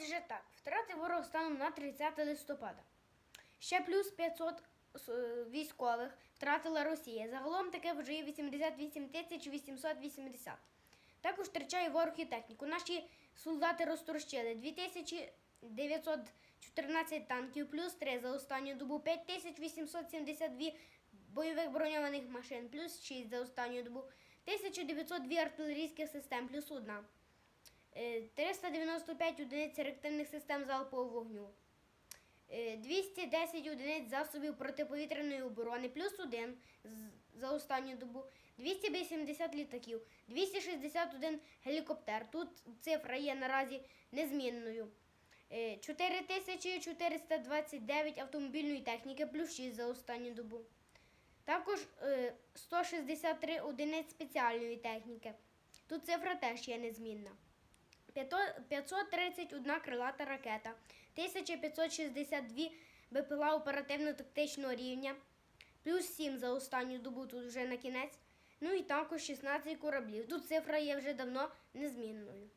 Отже так, втрати ворог станом на 30 листопада. Ще плюс 500 е, військових втратила Росія. Загалом таке вже є 88 тисяч 880. Також втрачає ворог і техніку. Наші солдати розтрощили 2914 танків, плюс 3 за останню добу, 5872 бойових броньованих машин, плюс 6 за останню добу, 1902 артилерійських систем, плюс 1. Е, 395 одиниць реактивних систем залпового вогню. Е, 210 одиниць засобів протиповітряної оборони, плюс 1 за останню добу, 280 літаків, 261 гелікоптер. Тут цифра є наразі незмінною. Е, 4429 автомобільної техніки, плюс 6 за останню добу. Також е, 163 одиниць спеціальної техніки. Тут цифра теж є незмінна. 531 крилата ракета, 1562 БПЛА оперативно-тактичного рівня, плюс 7 за останню добу тут вже на кінець. Ну і також 16 кораблів. Тут цифра є вже давно незмінною.